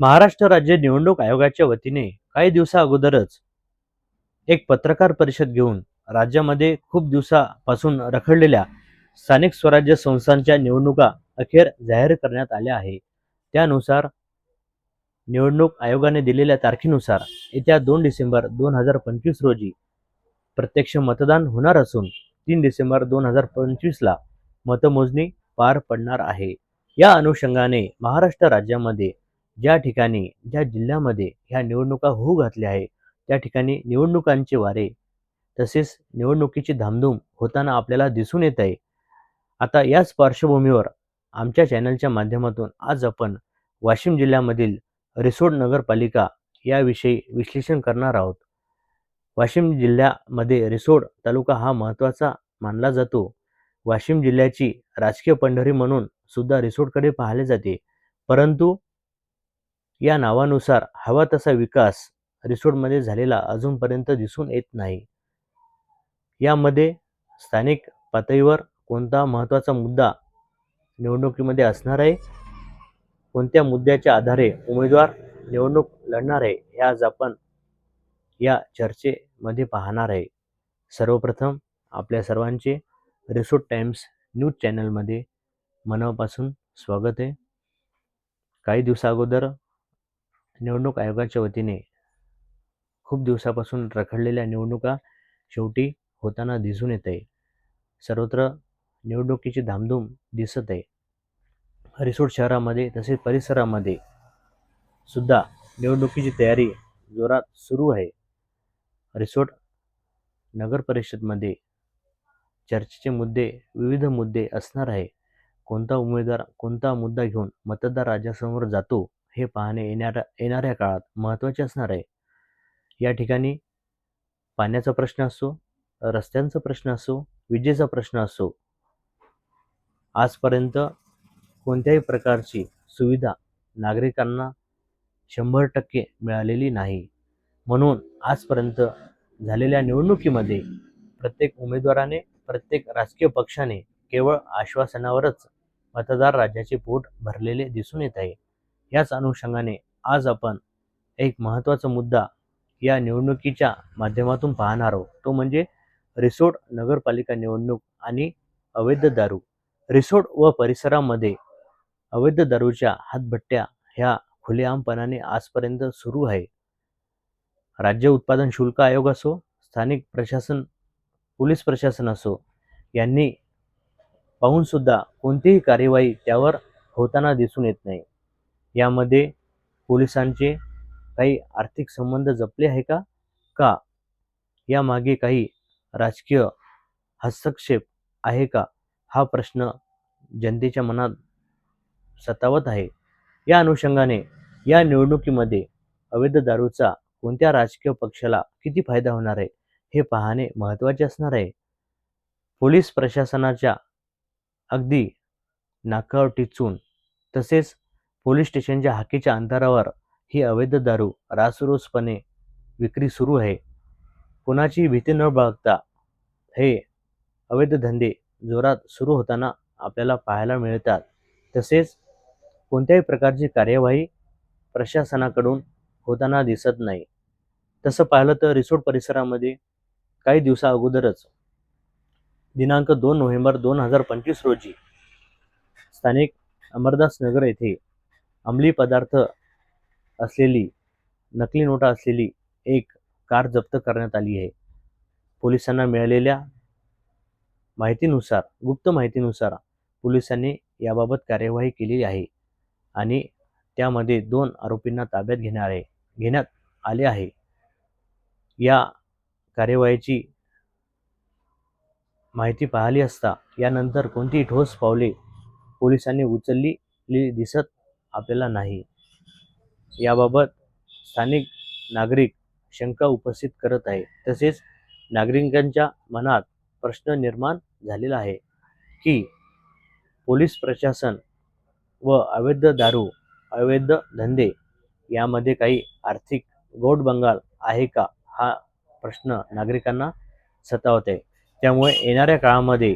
महाराष्ट्र राज्य निवडणूक आयोगाच्या वतीने काही दिवसा अगोदरच एक पत्रकार परिषद घेऊन राज्यामध्ये खूप दिवसापासून रखडलेल्या स्थानिक स्वराज्य संस्थांच्या निवडणुका अखेर जाहीर करण्यात आल्या आहे. त्यानुसार निवडणूक आयोगाने दिलेल्या तारखेनुसार येत्या दोन डिसेंबर दोन हजार पंचवीस रोजी प्रत्यक्ष मतदान होणार असून तीन डिसेंबर दोन हजार पंचवीसला मतमोजणी पार पडणार आहे. या अनुषंगाने महाराष्ट्र राज्यामध्ये ज्या ठिकाणी ज्या जिल्ह्यामध्ये ह्या निवडणुका होऊ घातल्या आहे त्या ठिकाणी निवडणुकांचे वारे तसेच निवडणुकीची धामधूम होताना आपल्याला दिसून येत आहे. आता याच पार्श्वभूमीवर आमच्या चॅनलच्या माध्यमातून आज आपण वाशिम जिल्ह्यामधील रिसोड नगरपालिका याविषयी विश्लेषण करणार आहोत. वाशिम जिल्ह्यामध्ये रिसोड तालुका हा महत्त्वाचा मानला जातो. वाशिम जिल्ह्याची राजकीय पंढरी म्हणून सुद्धा रिसोडकडे पाहिले जाते. परंतु या नावानुसार हवा तसा विकास रिसोडमध्ये झालेला अजूनपर्यंत दिसून येत नाही. यामध्ये स्थानिक पातळीवर कोणता महत्त्वाचा मुद्दा निवडणुकीमध्ये असणार आहे? कोणत्या मुद्द्याच्या आधारे उमेदवार निवडणूक लढणार आहे? हे आज आपण या चर्चेमध्ये पाहणार आहे. सर्वप्रथम आपल्या सर्वांचे रिसोड टाइम्स न्यूज चॅनलमध्ये मनापासून स्वागत आहे. काही दिवसाअगोदर निवडणूक आयोगाच्या वतीने खूप दिवसापासून रखडलेल्या निवडणुका शेवटी होताना दिसून येत आहे सर्वत्र निवडणुकीची धामधूम दिसत आहे. रिसोड शहरामध्ये तसेच परिसरामध्ये सुद्धा निवडणुकीची तयारी जोरात सुरू आहे. रिसोड नगर परिषदमध्ये चर्चेचे मुद्दे विविध मुद्दे असणार आहे. कोणता उमेदवार कोणता मुद्दा घेऊन मतदार राजासमोर जातो? हे पाहणे येणाऱ्या येणाऱ्या काळात महत्त्वाचे असणार आहे. या ठिकाणी पाण्याचा प्रश्न असो रस्त्यांचा प्रश्न असो विजेचा प्रश्न असो आजपर्यंत कोणत्याही प्रकारची सुविधा नागरिकांना शंभर टक्के मिळालेली नाही. म्हणून आजपर्यंत झालेल्या निवडणुकीमध्ये प्रत्येक उमेदवाराने प्रत्येक राजकीय पक्षाने केवळ आश्वासनावरच मतदार राज्याचे पोट भरलेले दिसून येत आहे. याच अनुषंगाने आज आपण एक महत्त्वाचा मुद्दा या निवडणुकीच्या माध्यमातून पाहणार आहोत. तो म्हणजे रिसोड नगरपालिका निवडणूक आणि अवैध दारू. रिसोड व परिसरामध्ये अवैध दारूच्या हातभट्ट्या ह्या खुलेआमपणाने आजपर्यंत सुरू आहे. राज्य उत्पादन शुल्क आयोग असो स्थानिक प्रशासन पोलीस प्रशासन असो यांनी पाहूनसुद्धा कोणतीही कार्यवाही त्यावर होताना दिसून येत नाही. यामध्ये पोलिसांचे काही आर्थिक संबंध जपले आहे का? का? यामागे काही राजकीय हस्तक्षेप आहे का? हा प्रश्न जनतेच्या मनात सतावत आहे. या अनुषंगाने या निवडणुकीमध्ये अवैध दारूचा कोणत्या राजकीय पक्षाला किती फायदा होणार आहे हे पाहणे महत्त्वाचे असणार आहे. पोलीस प्रशासनाच्या अगदी नाकावर टिचून तसेच पोलीस स्टेशनच्या हाकीच्या अंतरावर ही अवैध दारू रासरोसपणे विक्री सुरू आहे. कोणाची भीती न बाळगता हे अवैध धंदे जोरात सुरू होताना आपल्याला पाहायला मिळतात. तसेच कोणत्याही प्रकारची कार्यवाही प्रशासनाकडून होताना दिसत नाही. तसं पाहिलं तर रिसोड परिसरामध्ये काही दिवसा अगोदरच दिनांक दोन नोव्हेंबर दोन हजार पंचवीस रोजी स्थानिक अमरदास नगर येथे अंमली पदार्थ असलेली नकली नोटा असलेली एक कार जप्त करण्यात आली आहे. पोलिसांना मिळालेल्या माहितीनुसार गुप्त माहितीनुसार पोलिसांनी याबाबत कार्यवाही केलेली आहे आणि त्यामध्ये दोन आरोपींना ताब्यात घेणार आहे घेण्यात आले आहे. या कार्यवाहीची माहिती पाहिली असता यानंतर कोणतीही ठोस पावले पोलिसांनी उचलली दिसत आपल्याला नाही. याबाबत स्थानिक नागरिक शंका उपस्थित करत आहे तसेच नागरिकांच्या मनात प्रश्न निर्माण झालेला आहे की पोलीस प्रशासन व अवैध दारू अवैध धंदे यामध्ये काही आर्थिक गोट बंगाल आहे का? हा प्रश्न नागरिकांना सतावत आहे. त्यामुळे येणाऱ्या काळामध्ये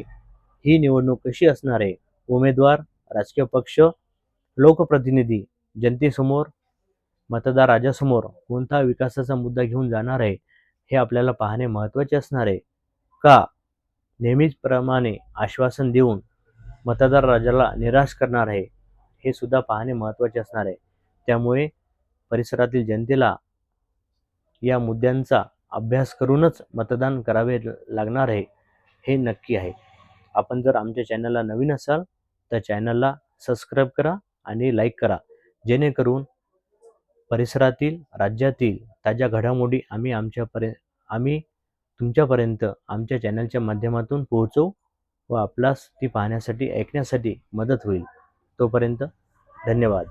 ही निवडणूक कशी असणार आहे? उमेदवार राजकीय पक्ष लोकप्रतिनिधी जनतेसमोर मतदार राजासमोर कोणता विकासाचा मुद्दा घेऊन जाणार आहे हे आपल्याला पाहणे महत्त्वाचे असणार आहे. का? नेहमीचप्रमाणे आश्वासन देऊन मतदार राजाला निराश करणार आहे हे सुद्धा पाहणे महत्त्वाचे असणार आहे. त्यामुळे परिसरातील जनतेला या मुद्द्यांचा अभ्यास करूनच मतदान करावे लागणार आहे हे नक्की आहे. आपण जर आमच्या चॅनलला नवीन असाल तर चॅनलला सबस्क्राईब करा आणि लाईक करा. जेणेकरून परिसरातील राज्यातील ताज्या घडामोडी आम्ही आमच्यापर्यंत आम्ही तुमच्यापर्यंत आमच्या चॅनलच्या माध्यमातून पोहोचवू व आपलास ती पाहण्यासाठी ऐकण्यासाठी मदत होईल. तोपर्यंत धन्यवाद.